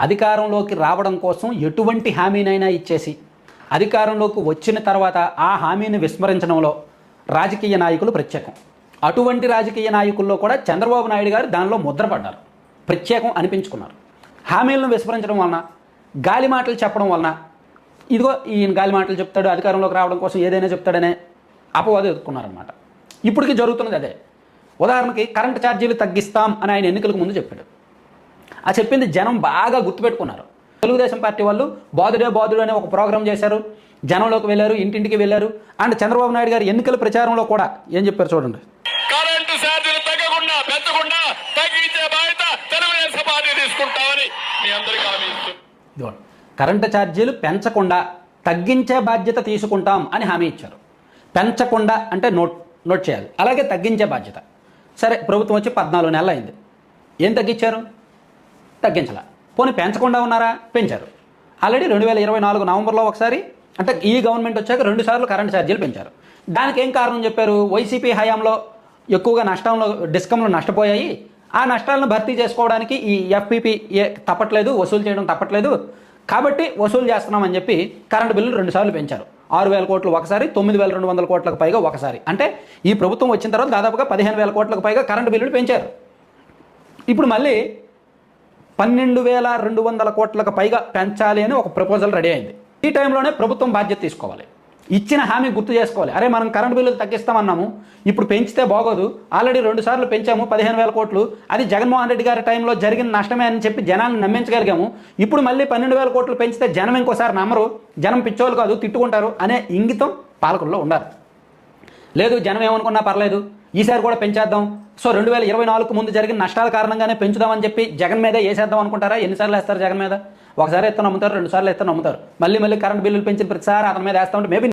అధికారంలోకి రావడం కోసం ఎటువంటి హామీనైనా ఇచ్చేసి అధికారంలోకి వచ్చిన తర్వాత ఆ హామీని విస్మరించడంలో రాజకీయ నాయకులు ప్రత్యేకం. అటువంటి రాజకీయ నాయకుల్లో కూడా చంద్రబాబు నాయుడు గారు దానిలో ముద్రపడ్డారు. ప్రత్యేకం అనిపించుకున్నారు. హామీలను విస్మరించడం వలన గాలి మాటలు చెప్పడం వలన ఇదిగో ఈయన గాలి మాటలు చెప్తాడు అధికారంలోకి రావడం కోసం ఏదైనా చెప్తాడనే అపవాదం ఎదుర్కొన్నారనమాట ఇప్పటికీ జరుగుతున్నది అదే. ఉదాహరణకి కరెంటు ఛార్జీలు తగ్గిస్తాం అని ఆయన ఎన్నికలకు ముందు చెప్పాడు. ఆ చెప్పింది జనం బాగా గుర్తుపెట్టుకున్నారు. తెలుగుదేశం పార్టీ వాళ్ళు బాదుడే బాదుడు అనే ఒక ప్రోగ్రాం చేశారు. జనంలోకి వెళ్ళారు ఇంటింటికి వెళ్ళారు. అండ్ చంద్రబాబు నాయుడు గారు ఎన్నికల ప్రచారంలో కూడా ఏం చెప్పారు చూడండి. కరెంటు ఛార్జీలు తగ్గకుండా పెంచకుండా తగ్గించే బాధ్యత తెలుగుదేశం పార్టీ తీసుకుంటామని మీ అందరికీ హామీ ఇస్తున్నాను. ఇదిగోండి. కరెంటు ఛార్జీలు పెంచకుండా తగ్గించే బాధ్యత తీసుకుంటాం అని హామీ ఇచ్చారు. పెంచకుండా అంటే నోట్ నోట్ చేయాలి. అలాగే తగ్గించే బాధ్యత. సరే ప్రభుత్వం వచ్చి పద్నాలుగు నెలలు అయింది. ఏం తగ్గించారు? తగ్గించాల. పోనీ పెంచకుండా ఉన్నారా? పెంచారు. ఆల్రెడీ రెండు వేల ఇరవై నాలుగు నవంబర్లో ఒకసారి అంటే ఈ గవర్నమెంట్ వచ్చాక రెండు సార్లు కరెంట్ ఛార్జీలు పెంచారు. దానికి ఏం కారణం చెప్పారు? వైసీపీ హయాంలో ఎక్కువగా నష్టంలో డిస్కంలు నష్టపోయాయి. ఆ నష్టాలను భర్తీ చేసుకోవడానికి ఈ ఎఫ్పిపి ఏ తప్పట్లేదు వసూలు చేయడం తప్పట్లేదు. కాబట్టి వసూలు చేస్తున్నామని చెప్పి కరెంటు బిల్లు రెండు సార్లు పెంచారు. ఆరు వేల కోట్లు ఒకసారి తొమ్మిది వేల రెండు వందల కోట్లకు పైగా ఒకసారి. అంటే ఈ ప్రభుత్వం వచ్చిన తర్వాత దాదాపుగా పదిహేను వేల కోట్లకు పైగా కరెంటు బిల్లులు పెంచారు. ఇప్పుడు మళ్ళీ పన్నెండు వేల రెండు వందల కోట్లకు పైగా పెంచాలి అని ఒక ప్రపోజల్ రెడీ అయింది. ఈ టైంలోనే ప్రభుత్వం బాధ్యత తీసుకోవాలి. ఇచ్చిన హామీ గుర్తు చేసుకోవాలి. అరే మనం కరెంట్ బిల్లులు తగ్గిస్తామన్నాము. ఇప్పుడు పెంచితే బాగోదు. ఆల్రెడీ రెండు సార్లు పెంచాము పదిహేను వేల కోట్లు. అది జగన్మోహన్ రెడ్డి గారి టైంలో జరిగిన నష్టమే అని చెప్పి జనాన్ని నమ్మించగలిగాము. ఇప్పుడు మళ్ళీ పన్నెండు వేల కోట్లు పెంచితే జనం ఇంకోసారి నమ్మరు. జనం పిచ్చోళ్ళు కాదు తిట్టుకుంటారు అనే ఇంగితం పాలకుల్లో ఉండాలి. లేదు జనం ఏమనుకున్నా పర్లేదు. ఈసారి కూడా పెంచేద్దాం. సో రెండు వేల ఇరవై నాలుగు ముందు జరిగిన నష్టాల కారణంగానే పెంచుదామని చెప్పి జగన్ మీద వేసేద్దాం అనుకుంటారా? ఎన్నిసార్లు వేస్తారు జగన్ మీద? ఒకసారి ఎత్తు నమ్ముతారు రెండు సార్లు నమ్ముతారు. మళ్ళీ మళ్ళీ కరెంట్ బిల్లులు పెంచిన ప్రతిసారి అతని మీద వేస్తామంటే మేబీ